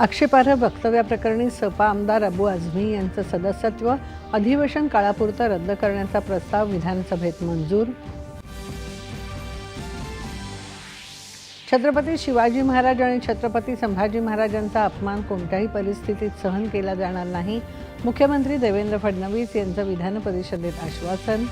आक्षेपार्ह वक्तव्याप्रकरणी सपा आमदार अबू आझमी यांचं सदस्यत्व अधिवेशन काळापुरतं रद्द करण्याचा प्रस्ताव विधानसभेत मंजूर. छत्रपती शिवाजी महाराज आणि छत्रपती संभाजी महाराजांचा अपमान कोणत्याही परिस्थितीत सहन केला जाणार नाही. मुख्यमंत्री देवेंद्र फडणवीस यांचं विधान परिषदेत आश्वासन.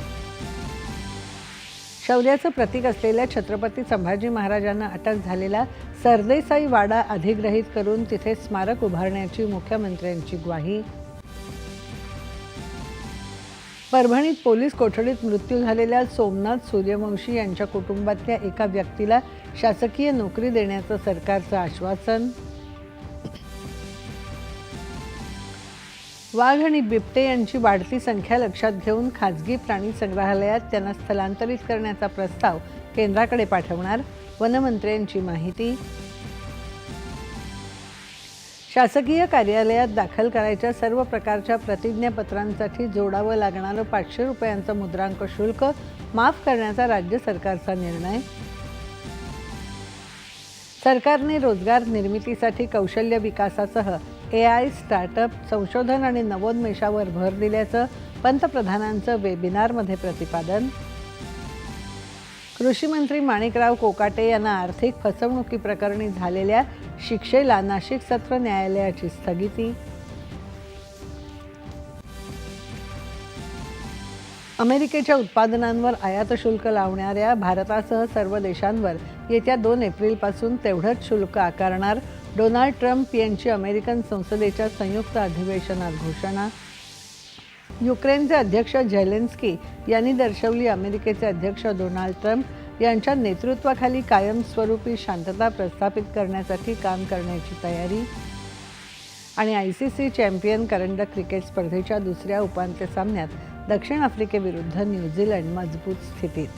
शौर्याचं प्रतीक असलेल्या छत्रपती संभाजी महाराजांना अटक झालेला सरदेसाई वाडा अधिग्रहित करून तिथे स्मारक उभारण्याची मुख्यमंत्र्यांची ग्वाही. परभणीत पोलीस कोठडीत मृत्यू झालेल्या सोमनाथ सूर्यवंशी यांच्या कुटुंबातल्या एका व्यक्तीला शासकीय नोकरी देण्याचं सरकारचं आश्वासन. वाघ आणि बिबटे यांची वाढती संख्या लक्षात घेऊन खाजगी प्राणी संग्रहालयात त्यांना स्थलांतरित करण्याचा प्रस्ताव केंद्राकडे पाठवणार वनमंत्र्यांची माहिती. शासकीय कार्यालयात दाखल करायच्या सर्व प्रकारच्या प्रतिज्ञापत्रांसाठी जोडावं लागणारं पाचशे रुपयांचं मुद्रांक शुल्क माफ करण्याचा राज्य सरकारचा निर्णय. सरकारने रोजगार निर्मितीसाठी कौशल्य विकासासह ए आय स्टार्टअप संशोधन आणि नवोन्मेषावर भर दिल्याचं पंतप्रधानांचं वेबिनारमध्ये प्रतिपादन. कृषी मंत्री माणिकराव कोकाटे यांना आर्थिक फसवणुकीप्रकरणी झालेल्या शिक्षेला नाशिक सत्र न्यायालयाची स्थगिती. अमेरिकेच्या उत्पादनांवर आयात शुल्क लावणाऱ्या भारतासह सर्व देशांवर येत्या दोन एप्रिलपासून तेवढंच शुल्क आकारणार डोनाल्ड ट्रम्प यांची अमेरिकन संसदेच्या संयुक्त अधिवेशनात घोषणा. युक्रेनचे अध्यक्ष झेलेन्स्की यांनी दर्शवली अमेरिकेचे अध्यक्ष डोनाल्ड ट्रम्प यांच्या नेतृत्वाखाली कायमस्वरूपी शांतता प्रस्थापित करण्यासाठी काम करण्याची तयारी. आणि आय सी सी चॅम्पियन करंडक क्रिकेट स्पर्धेच्या दुसऱ्या उपांत्य सामन्यात दक्षिण आफ्रिकेविरुद्ध न्यूझीलंड मजबूत स्थितीत.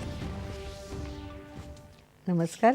नमस्कार.